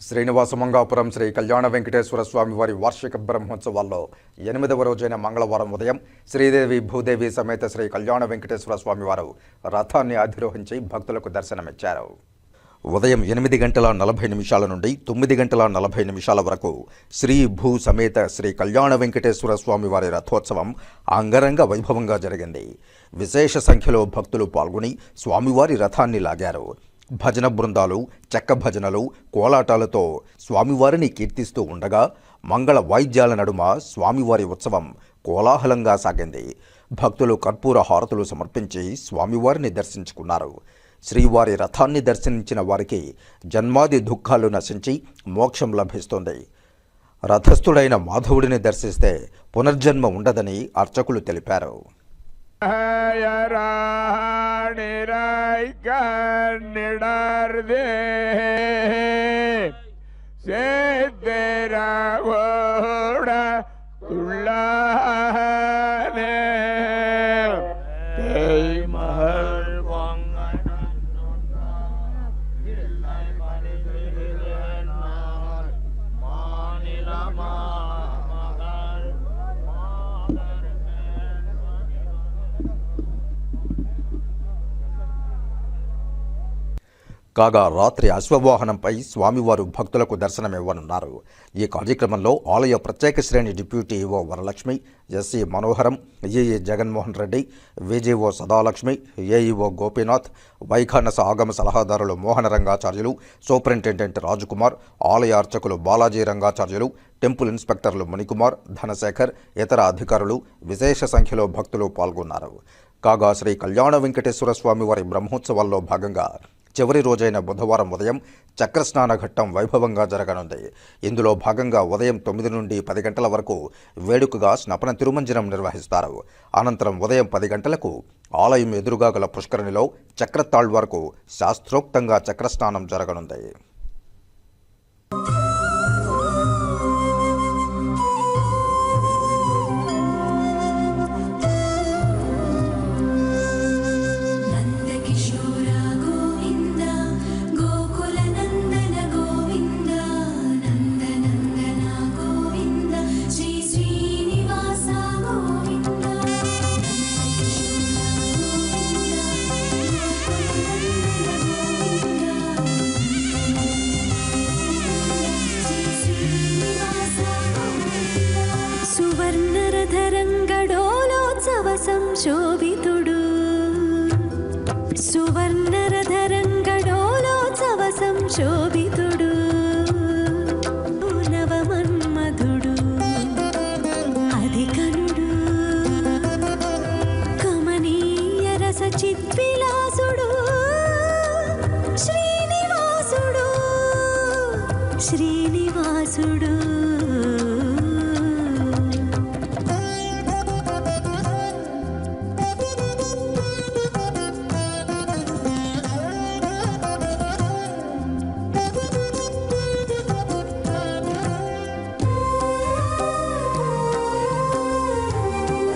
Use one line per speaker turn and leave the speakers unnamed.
శ్రీనివాస మంగాపురం శ్రీ కళ్యాణ వెంకటేశ్వర స్వామి వారి వార్షిక బ్రహ్మోత్సవాల్లో ఎనిమిదవ రోజైన మంగళవారం ఉదయం శ్రీదేవి భూదేవి సమేత శ్రీ కళ్యాణ వెంకటేశ్వర స్వామి వారు రథాన్ని అధిరోహించి భక్తులకు దర్శనమిచ్చారు. ఉదయం ఎనిమిది గంటల నలభై నిమిషాల నుండి తొమ్మిది గంటల నలభై నిమిషాల వరకు శ్రీ భూ సమేత శ్రీ కళ్యాణ వెంకటేశ్వర స్వామి వారి రథోత్సవం అంగరంగ వైభవంగా జరిగింది. విశేష సంఖ్యలో భక్తులు పాల్గొని స్వామివారి రథాన్ని లాగారు. భజన బృందాలు చెక్క భజనలు కోలాటాలతో స్వామివారిని కీర్తిస్తూ ఉండగా మంగళ వాయిద్యాల నడుమ స్వామివారి ఉత్సవం కోలాహలంగా సాగింది. భక్తులు కర్పూర హారతులు సమర్పించి స్వామివారిని దర్శించుకున్నారు. శ్రీవారి రథాన్ని దర్శించిన వారికి జన్మాది దుఃఖాలు నశించి మోక్షం లభిస్తుంది. రథస్థుడైన మాధవుడిని దర్శిస్తే పునర్జన్మ ఉండదని అర్చకులు తెలిపారు.
दैक निडर दे। से तेरा वो
కాగా రాత్రి అశ్వవాహనంపై స్వామివారు భక్తులకు దర్శనమివ్వనున్నారు. ఈ కార్యక్రమంలో ఆలయ ప్రత్యేక శ్రేణి డిప్యూటీ ఓ Varalakshmi SC Manoharam AA Jaganmohan Reddy VGO Sadalakshmi AEO Gopinath Vaikhanasa Agama సలహాదారులు మోహన రంగాచార్యులు సూపరింటెండెంట్ రాజకుమార్ ఆలయ అర్చకులు బాలాజీ రంగాచార్యులు టెంపుల్ ఇన్స్పెక్టర్లు మణికుమార్ ధనశేఖర్ ఇతర అధికారులు విశేష సంఖ్యలో భక్తులు పాల్గొన్నారు. కాగా శ్రీ కళ్యాణ వెంకటేశ్వర స్వామి వారి బ్రహ్మోత్సవాల్లో భాగంగా చివరి రోజైన బుధవారం ఉదయం చక్రస్నాన ఘట్టం వైభవంగా జరగనుంది. ఇందులో భాగంగా ఉదయం తొమ్మిది నుండి పది గంటల వరకు వేడుకగా స్నపన తిరుమంజనం నిర్వహిస్తారు. అనంతరం ఉదయం పది గంటలకు ఆలయం ఎదురుగా గల పుష్కరిణిలో చక్రతాళ్ వరకు శాస్త్రోక్తంగా చక్రస్నానం జరగనుంది.
సువర్ణరథరంగడోలోత్సవ సంశోభితుడు. సువర్ణరథరంగడోలోత్సవ సంశోభితుడు. నవమన్మధుడు అధికనుడు. కమనీయ రస చిద్విలాసుడు శ్రీనివాసుడు శ్రీనివాసుడు.